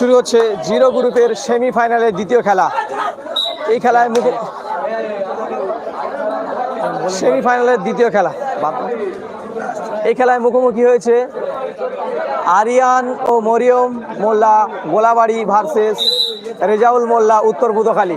শুরু হচ্ছে জিরো গ্রুপের সেমিফাইনালের দ্বিতীয় খেলা। এই খেলায় মুখে সেমিফাইনালের দ্বিতীয় খেলা। এই খেলায় মুখোমুখি হয়েছে আরিয়ান ও মরিয়ম মোল্লা গোলাবাড়ি ভার্সেস রেজাউল মোল্লা উত্তর বুদখালী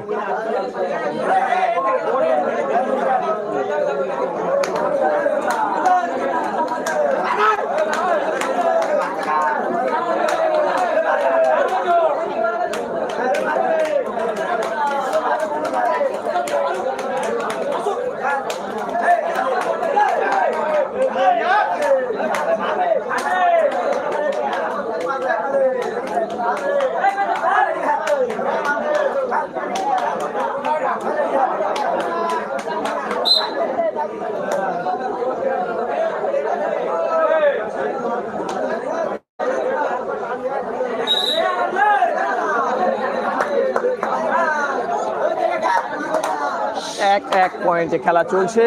এক পয়েন্টে খেলা চলছে।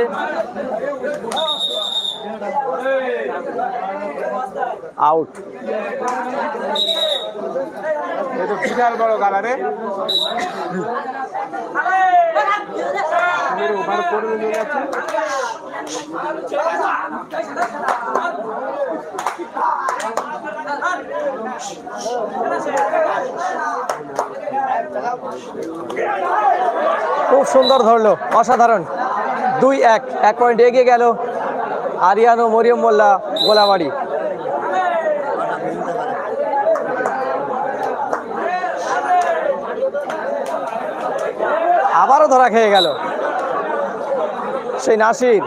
আউট বিশাল বড় গালা রে। ওভার করে নিয়ে যাচ্ছে খুব সুন্দর ধরলো, অসাধারণ। দুই এক এক পয়েন্ট এগিয়ে গেল আরিয়ান মরিয়ম মোল্লা গোলাবাড়ি। আবারও ধরা খেয়ে গেল। সেই নাসির।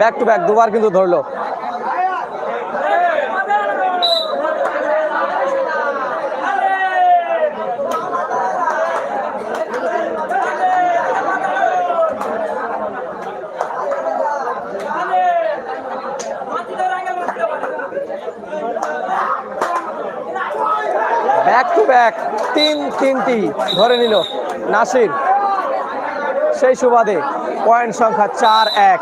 ব্যাক টু ব্যাক দুবার কিন্তু ধরলো। ব্যাক টু ব্যাক তিন তিনটি ধরে নিল নাসির। সেই সুবাদে পয়েন্ট সংখ্যা চার এক।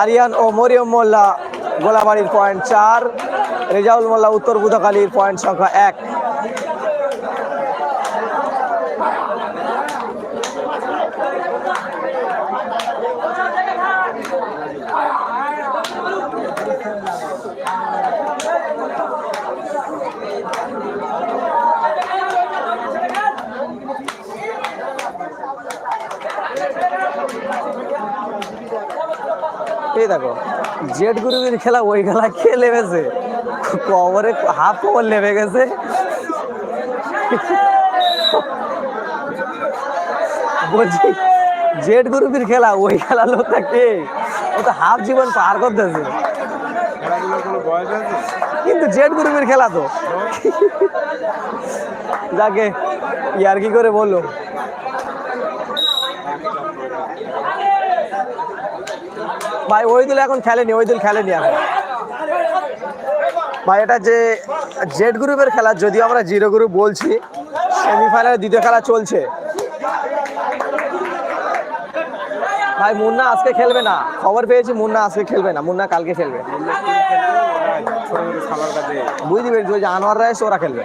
আরিয়ান ও মরিয়ম মোল্লা গোলাবাড়ির পয়েন্ট চার রেজাউল মোল্লা উত্তর বুধাকালীর পয়েন্ট সংখ্যা এক। এই দেখো জেড গ্রুপের খেলা ওই খেলা কে লেবেছে কবরে হাফ কবর লেবে গেছে। বলছি জেড গ্রুপের খেলা ওই খেলা লোকটা কে? ও তো হাফ জীবন পার করতেছে। কিন্তু জেড গ্রুপের খেলা তো। যাকে, ইয়ার কি করে বলল? ভাই, ওই দল এখন খেলেনি, ওই দল খেলেনি এখন। ভাই, এটা যে জেড গ্রুপের খেলা, যদিও আমরা জিরো গ্রুপ বলছি সেমিফাইনালের দ্বিতীয় খেলা চলছে। ভাই, মুন্না আজকে খেলবে না। খবর পেয়েছি, মুন্না আজকে খেলবে না। মুন্না কালকে খেলবে। বুঝতে পেরেছি যে আনোয়ার রায় ওরা খেলবে।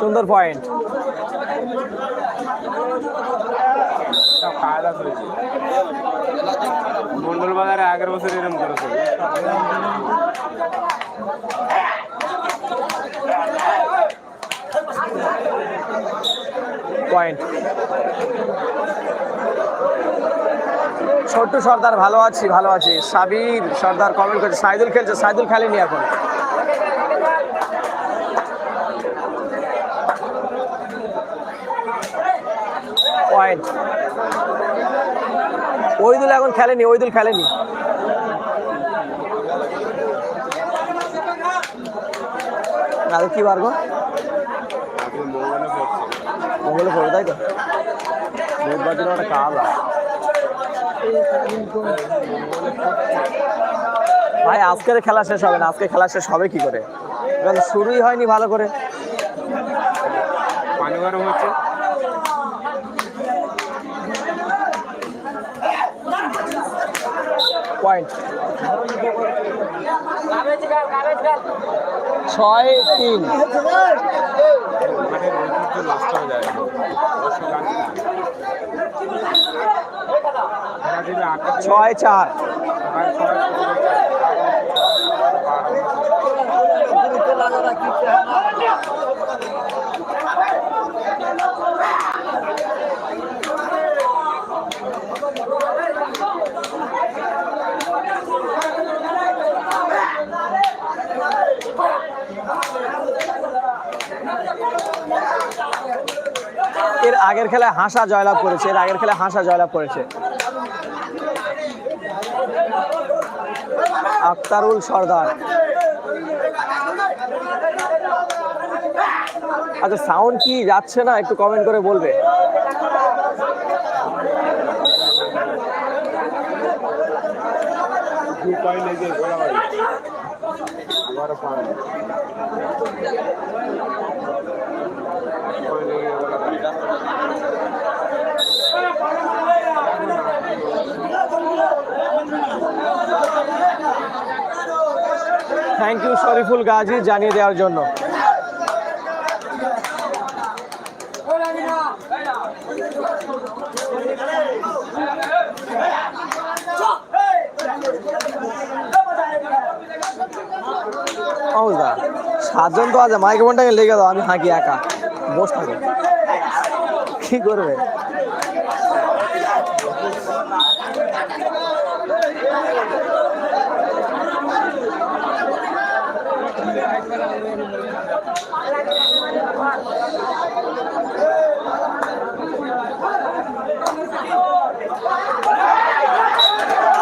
সুন্দর পয়েন্ট মন্ডল বাজারে আগের বছর এরকম করেছে। পয়েন্ট ছোট্ট সর্দার ভালো আছি ভালো আছি। সাবির সর্দার কমেন্ট করছে সাইদুল খেলছে সাইদুল খেলেনি এখন পয়েন্ট ওইদুল এখন খেলেনি, ওইদুল খেলেনি। না কি পারব আজকে মঙ্গলে পড়ছে তাই তো? বুধবার দিন একটা আছে। ভাই, আজকের খেলা শেষ হবে না আজকে খেলা শেষ হবে কি করে? শুরুই হয়নি ভালো করে। হচ্ছে পয়েন্ট পয়েন্ট ছয় তিন মাঠের ঐতিহ্য নষ্ট হয়ে যায় দর্শক আসে না। খেলা দিলে আটটা থেকে ছয় চার। এর আগের খেলায় হাসা জয়লাভ করেছে, এর আগের খেলায় হাসা জয়লাভ করেছে। আক্তারুল সর্দার। আচ্ছা সাউন্ড কি যাচ্ছে না? একটু কমেন্ট করে বলবে পয়েন্ট এই যে গোলাবাড়ি আবারও পয়েন্ট পয়েন্ট এই যে গোলাবাড়ি থ্যাংক ইউ শরীফুল গাজী জানিয়ে দেওয়ার জন্য। অবস্থা। সাতজন তো আছে, মাইক্রোফোনটাকে লেগে দাও, আমি হাঁকি একা। বস থাকে। কি করবে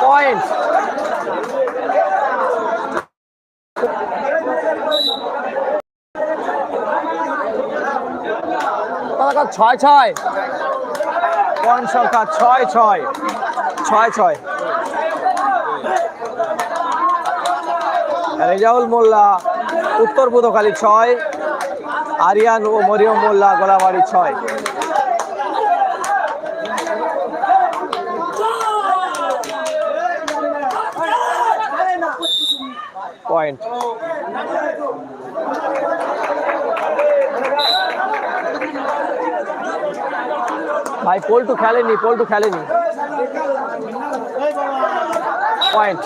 পয়েন্ট ছয় ছয়। পয়েন্ট সংখ্যা ছয় ছয়। ছয় ছয়। রেজাউল মোল্লা, উত্তর বুধকালী ছয়, আরিয়ান ও মরিয়ম মোল্লা, গোলাবাড়ি ছয় পয়েন্ট ভাই পল্টু খেলেনি পল্টু খেলেনি। পয়েন্ট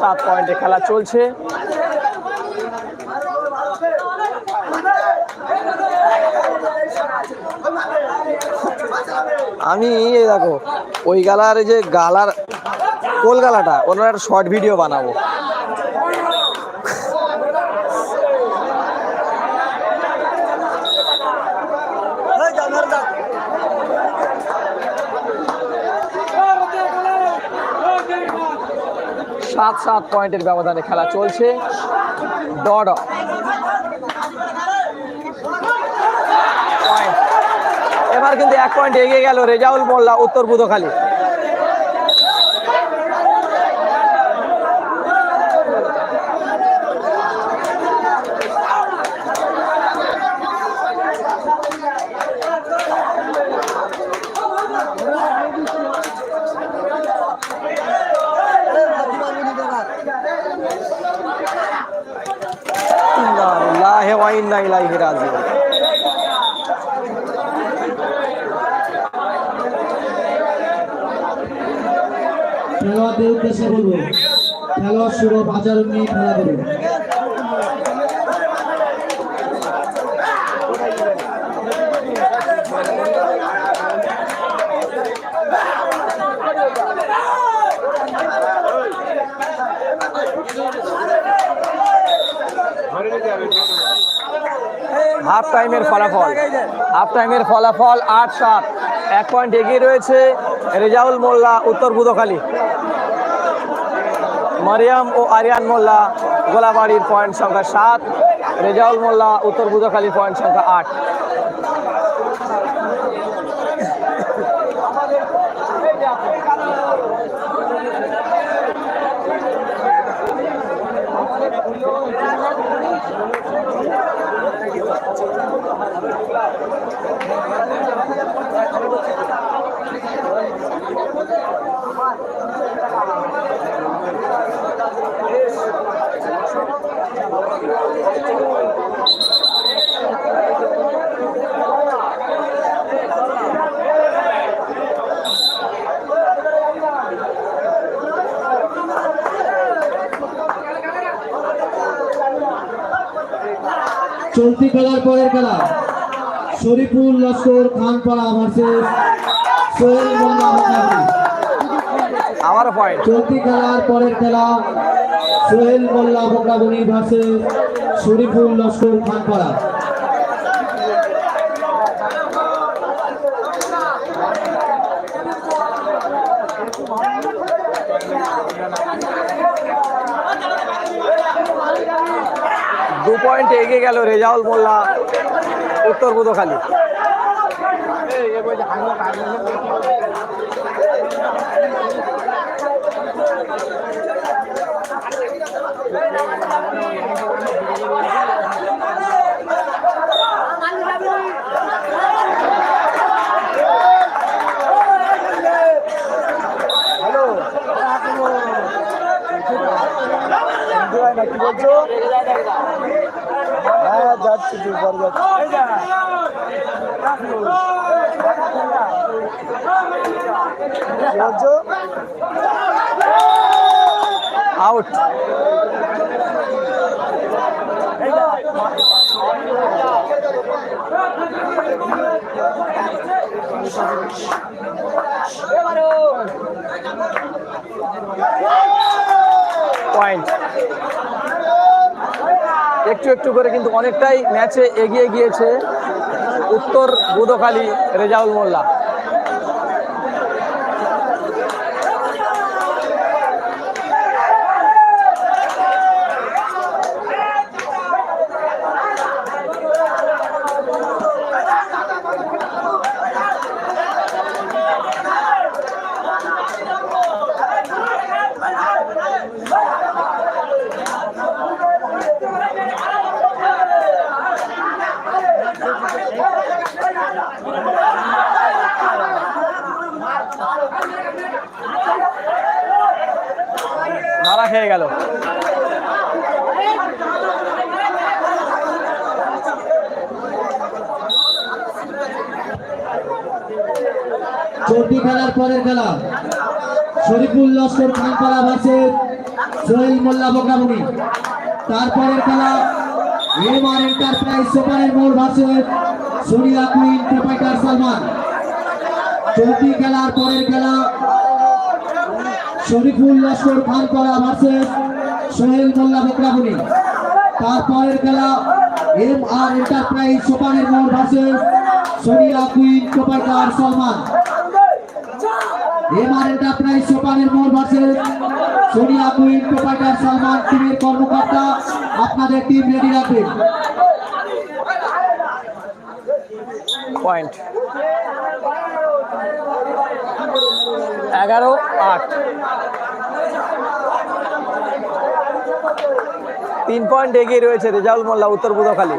সাত পয়েন্টে খেলা চলছে। আমি দেখো, ওই গালার যে গালার কোল গালাটা ওনার একটা শর্ট ভিডিও বানাবো। সাত সাত পয়েন্টের ব্যবধানে খেলা চলছে। ডড এবার কিন্তু এক পয়েন্ট এগিয়ে গেল রেজাউল মোল্লা উত্তর বুধখালী। ইলাইহি রাজিউন। খেলোয়াড়দের উদ্দেশ্যে বলব খেলোয়াড় সুরভ আচরণ নিয়ে খেলা করুন। হাফ টাইমের ফলাফল। হাফ টাইমের ফলাফল আট সাত। এক পয়েন্ট এগিয়ে রয়েছে রেজাউল মোল্লা উত্তর বুধখালী মারিয়াম ও আরিয়ান মোল্লা গোলাবাড়ির পয়েন্ট সংখ্যা সাত। রেজাউল মোল্লা উত্তর বুধখালী পয়েন্ট সংখ্যা আট। চলতি খেলার পরের খেলা। শরীফুল লস্কর খানপাড়া ভার্সেস সোহেল মোল্লা আমার পয়েন্ট চলতি খেলার পরের খেলা সোহেল মোল্লা বোকাবনি ভার্সেস শরীফুল লস্কর খানপাড়া। দু পয়েন্ট এগিয়ে গেল রেজাউল মোল্লা উত্তর বুধখালী কি বলছো? হ্যাঁ যাচ্ছি দুবার যাচ্ছি। কি বলছো আউট পয়েন্ট একটু একটু করে কিন্তু অনেকটাই ম্যাচে এগিয়ে গিয়েছে উত্তর বুধখালী রেজাউল মোল্লা। খেয়ে গেল। চলতি খেলার পরের খেলা। শরীফুল লস্কর খানপাড়া ভার্সেস সোহেল মোল্লা মোকাবনি তারপরের খেলা এমআর এন্টারপ্রাইজ সুপারের মোড় versus Sonia queen proprietor Salman. চলতি খেলার পরের খেলা শরীফুল লস্কর খানপাড়া ভার্সেস সোহেল মোল্লা মোকাবনি তারপরের খেলা এম আর এন্টারপ্রাইজ সুপারের মোড় versus Sonia queen proprietor Salman. MR enterprise সোপানের মোড় versus Sonia queen proprietor Salman টিমের কর্মকর্তা। আপনাদের টিম রেডি রাখবেন। পয়েন্ট এগারো আট। তিন পয়েন্ট এগিয়ে রয়েছে রেজাউল মোল্লা উত্তর বুধখালী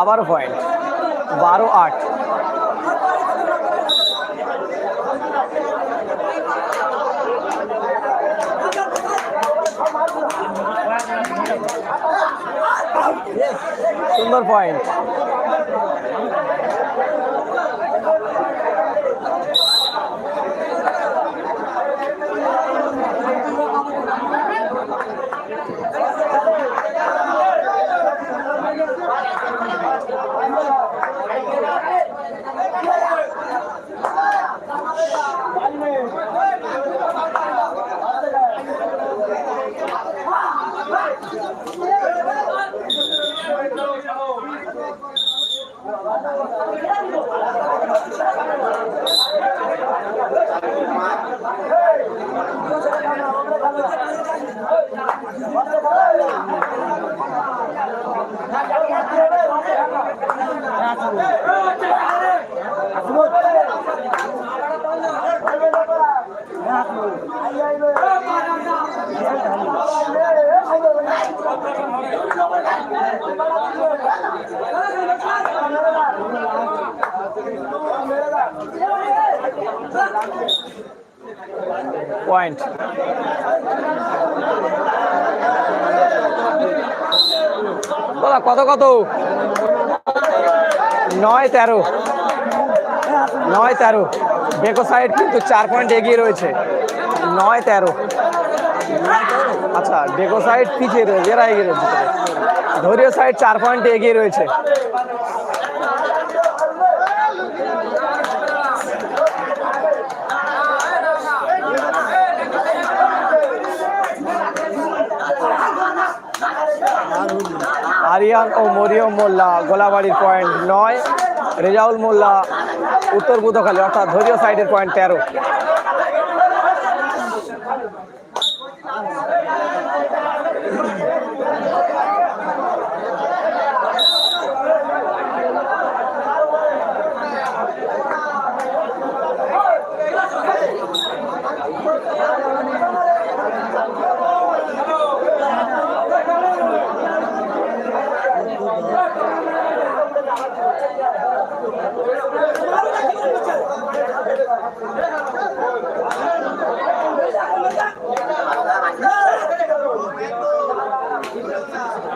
আবার পয়েন্ট। বারো আট। সুন্দর পয়েন্ট Hey! পয়েন্ট কত কত? নয় তেরো। নয় তেরো। বেকো সাইড কিন্তু চার পয়েন্ট এগিয়ে রয়েছে। নয় তেরো। আচ্ছা বেকো সাইড পিছিয়ে রয়েছে, এরা এগিয়ে রয়েছে। ধৈর্য সাইড চার পয়েন্ট এগিয়ে রয়েছে। আরিয়ান ও মরিয়ম মোল্লা গোলাবাড়ির পয়েন্ট নয়। রেজাউল মোল্লা উত্তর বুধখালী অর্থাৎ ধৈর্য সাইডের পয়েন্ট তেরো।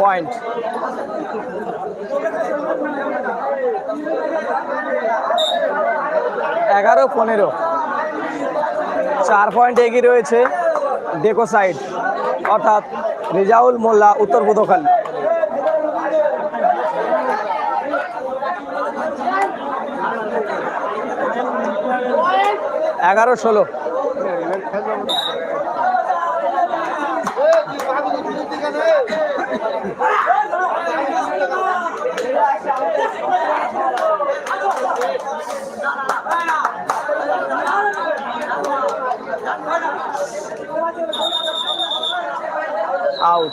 পয়েন্ট এগারো পনেরো। চার পয়েন্ট এগিয়ে রয়েছে ডেকো সাইড অর্থাৎ রেজাউল মোল্লা উত্তর বুধখালী এগারো ষোলো আউট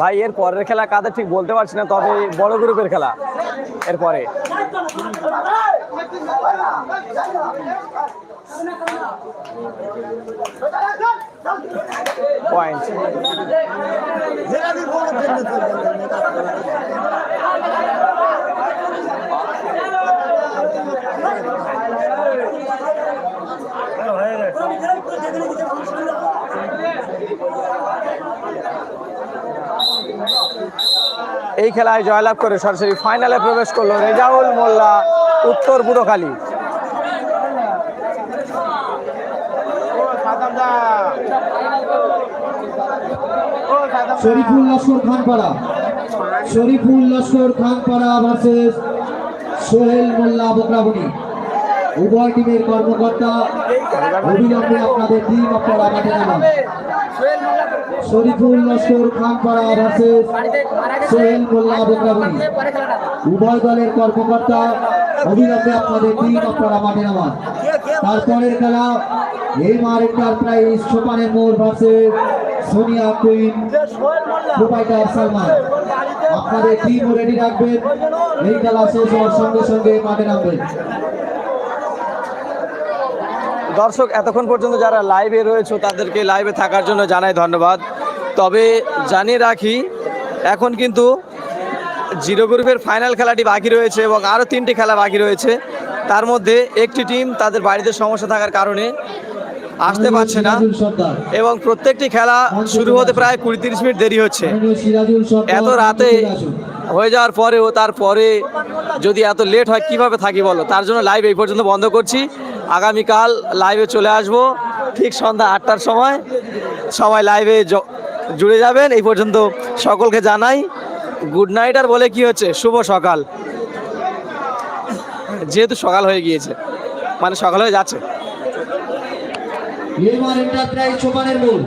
ভাই, এর পরের খেলা কাদের ঠিক বলতে পারছি না, তবে বড় গ্রুপের খেলা এরপরে পয়েন্ট এই খেলায় জয়লাভ করে সরাসরি ফাইনালে প্রবেশ করল রেজাউল মোল্লা, উত্তর বুড়োখালী শরীফুল লস্কর খানপাড়া। শরীফুল লস্কর খানপাড়া ভার্সেস সোহেল মোল্লা বকরাবনি। উভয় টিমের কর্মকর্তা, অবিলম্বে আপনাদের টিম আপনারা মাঠে নামান। শরীফুল লস্কর খানপাড়া ভার্সেস সোহেল মোল্লা বকরাবনি উভয় দলের কর্মকর্তা, অবিলম্বে আপনাদের টিম আপনারা মাঠে নামান। তারপরের খেলা এই মার এন্টারপ্রাইজ সোপানের মোড় versus Sonia queen proprietor Salman. আপনাদের টিম রেডি রাখবেন এই খেলা শেষ হওয়ার সঙ্গে সঙ্গে মাঠে নামবেন। দর্শক এতক্ষণ পর্যন্ত যারা লাইভে রয়েছে তাদেরকে লাইভে থাকার জন্য জানাই ধন্যবাদ। তবে জানিয়ে রাখি এখন কিন্তু জিরো গ্রুপের ফাইনাল খেলাটি বাকি রয়েছে এবং আরও তিনটি খেলা বাকি রয়েছে। তার মধ্যে একটি টিম তাদের বাড়িতে সমস্যা থাকার কারণে আসতে পারছে না এবং প্রত্যেকটি খেলা শুরু হতে প্রায় কুড়ি তিরিশ মিনিট দেরি হচ্ছে। এত রাতে হয়ে যাওয়ার পরেও তারপরে যদি এত লেট হয় কীভাবে থাকি বলো? তার জন্য লাইভ এই পর্যন্ত বন্ধ করছি। আগামীকাল লাইভে চলে আসব। ঠিক সন্ধ্যা আটটার সময়। সবাই লাইভে জুড়ে যাবেন। এই পর্যন্ত সকলকে জানাই গুড নাইট আর বলে কি হচ্ছে? শুভ সকাল। যেহেতু সকাল হয়ে গিয়েছে মানে সকাল হয়ে যাচ্ছে। নির্মাণ সোপানের মোড়